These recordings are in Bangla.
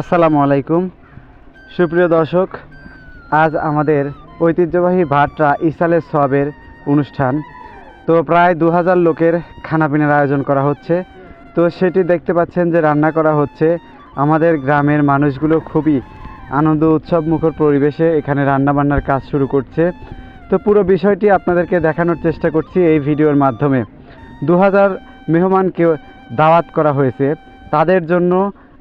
আসসালামু আলাইকুম। সুপ্রিয় দর্শক, আজ আমাদের ঐতিহ্যবাহী ভাটরা ইসালের সবের অনুষ্ঠান। তো প্রায় দু হাজার লোকের খানাপিনার আয়োজন করা হচ্ছে। তো সেটি দেখতে পাচ্ছেন যে রান্না করা হচ্ছে। আমাদের গ্রামের মানুষগুলো খুবই আনন্দ উৎসব মুখর পরিবেশে এখানে রান্নাবান্নার কাজ শুরু করছে। তো পুরো বিষয়টি আপনাদেরকে দেখানোর চেষ্টা করছি এই ভিডিওর মাধ্যমে। দু হাজার মেহমানকে দাওয়াত করা হয়েছে। তাদের জন্য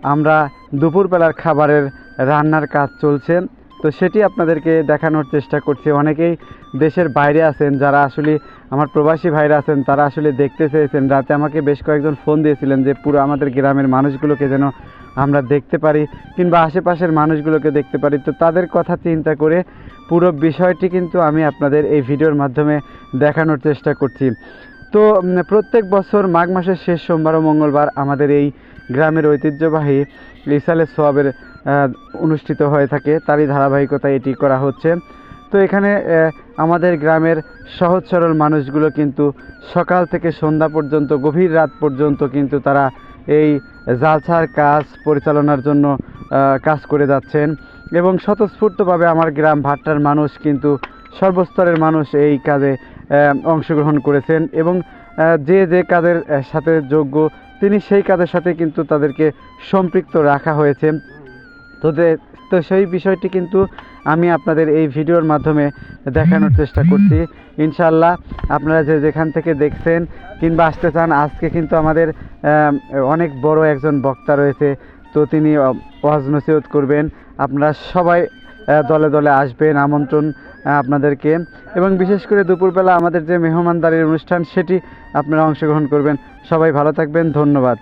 আমরা দুপুরবেলার খাবারের রান্নার কাজ চলছে। তো সেটি আপনাদেরকে দেখানোর চেষ্টা করছি। অনেকেই দেশের বাইরে আছেন, যারা আসলে আমার প্রবাসী ভাইরা আছেন, তারা আসলে দেখতে চেয়েছেন। রাতে আমাকে বেশ কয়েকজন ফোন দিয়েছিলেন যে, পুরো আমাদের গ্রামের মানুষগুলোকে যেন আমরা দেখতে পারি কিংবা আশেপাশের মানুষগুলোকে দেখতে পারি। তো তাদের কথা চিন্তা করে পুরো বিষয়টি কিন্তু আমি আপনাদের এই ভিডিওর মাধ্যমে দেখানোর চেষ্টা করছি। তো প্রত্যেক বছর মাঘ মাসের শেষ সোমবার ও মঙ্গলবার আমাদের এই গ্রামের ঐতিহ্যবাহী ইসালের সোয়াবের অনুষ্ঠিত হয়ে থাকে। তারই ধারাবাহিকতায় এটি করা হচ্ছে। তো এখানে আমাদের গ্রামের সহজ সরল মানুষগুলো কিন্তু সকাল থেকে সন্ধ্যা পর্যন্ত, গভীর রাত পর্যন্ত কিন্তু তারা এই জালছার কাজ পরিচালনার জন্য কাজ করে যাচ্ছেন। এবং স্বতঃস্ফূর্তভাবে আমার গ্রাম ভাট্টার মানুষ কিন্তু সর্বস্তরের মানুষ এই কাজে অংশগ্রহণ করেছেন এবং যে যে কাজের সাথে যোগ্য তিনি সেই কাজের সাথে কিন্তু তাদেরকে সম্পৃক্ত রাখা হয়েছে। তো যে- তো সেই বিষয়টি কিন্তু আমি আপনাদের এই ভিডিওর মাধ্যমে দেখানোর চেষ্টা করছি। ইনশাল্লাহ আপনারা যে, যেখান থেকে দেখছেন কিংবা আসতে চান, আজকে কিন্তু আমাদের অনেক বড় একজন বক্তা রয়েছে। তো তিনি ওয়াজ নসিহত করবেন। আপনারা সবাই দলে দলে আসবেন, আমন্ত্রণ আপনাদেরকে। এবং বিশেষ করে দুপুরবেলা আমাদের যে মেহমানদারির অনুষ্ঠান, সেটি আপনারা অংশগ্রহণ করবেন। সবাই ভালো থাকবেন, ধন্যবাদ।